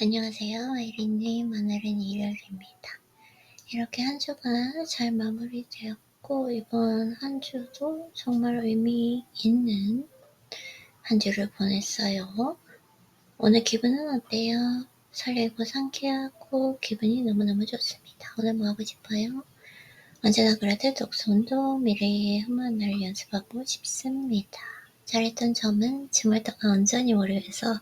안녕하세요. 아이린님. 오늘은 일요일입니다. 이렇게 한 주가 잘 마무리되었고, 이번 한 주도 정말 의미 있는 한 주를 보냈어요. 오늘 기분은 어때요? 설레고 상쾌하고 기분이 너무너무 좋습니다. 오늘 뭐 하고 싶어요? 언제나 그래도 독서 운동, 미래의 흠한 날을 연습하고 싶습니다. 잘했던 점은 지물다가 온전히 몰입해서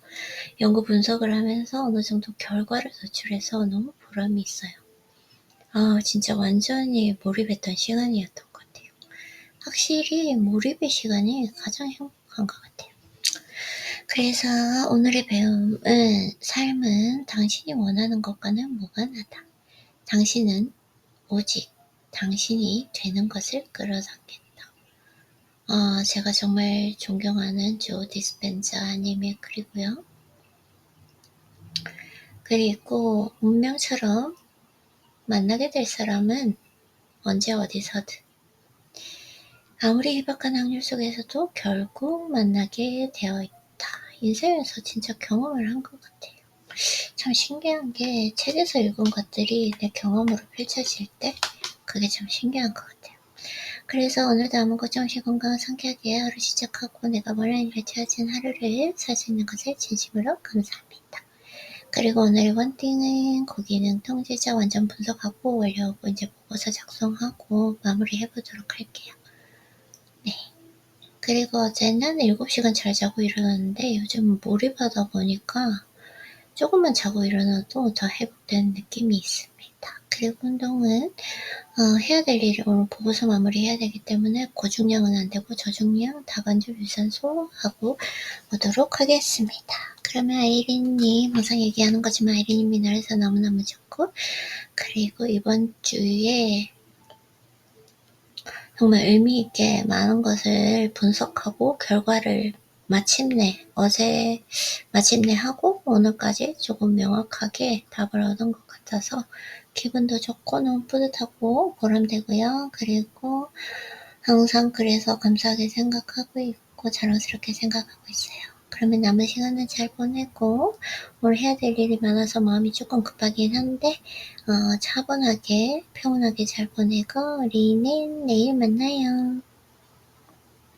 연구 분석을 하면서 어느 정도 결과를 도출해서 너무 보람이 있어요. 아, 진짜 완전히 몰입했던 시간이었던 것 같아요. 확실히 몰입의 시간이 가장 행복한 것 같아요. 그래서 오늘의 배움은 삶은 당신이 원하는 것과는 무관하다. 당신은 오직 당신이 되는 것을 끌어당긴다. 어, 제가 정말 존경하는 조 디스펜자님의 글이고요. 그리고 운명처럼 만나게 될 사람은 언제 어디서든 아무리 희박한 확률 속에서도 결국 만나게 되어 있다. 인생에서 진짜 경험을 한 것 같아요. 참 신기한 게 책에서 읽은 것들이 내 경험으로 펼쳐질 때 그게 참 신기한 것 같아요. 그래서 오늘도 아무 걱정 없이 건강한 상쾌하게 하루 시작하고 내가 원하는 일을 채워진 하루를 살 수 있는 것을 진심으로 감사합니다. 그리고 오늘 원띵은 고기능 통제자 완전 분석하고 완료하고 이제 보고서 작성하고 마무리해 보도록 할게요. 네. 그리고 어제는 7시간 잘 자고 일어났는데 요즘 몰입하다 보니까 조금만 자고 일어나도 더 회복되는 느낌이 있습니다. 그리고 운동은 어, 해야 될 일을 오늘 보고서 마무리해야 되기 때문에 고중량은 안 되고 저중량 다관절 유산소 하고 오도록 하겠습니다. 그러면 아이린님 항상 얘기하는 거지만 아이린님 미나에서 너무너무 좋고 그리고 이번 주에 정말 의미 있게 많은 것을 분석하고 결과를 마침내 어제 마침내 하고 오늘까지 조금 명확하게 답을 얻은 것 같아서 기분도 좋고 너무 뿌듯하고 보람되고요. 그리고 항상 그래서 감사하게 생각하고 있고 자랑스럽게 생각하고 있어요. 그러면 남은 시간은 잘 보내고 오늘 해야 될 일이 많아서 마음이 조금 급하긴 한데 어, 차분하게 평온하게 잘 보내고 우리는 내일 만나요.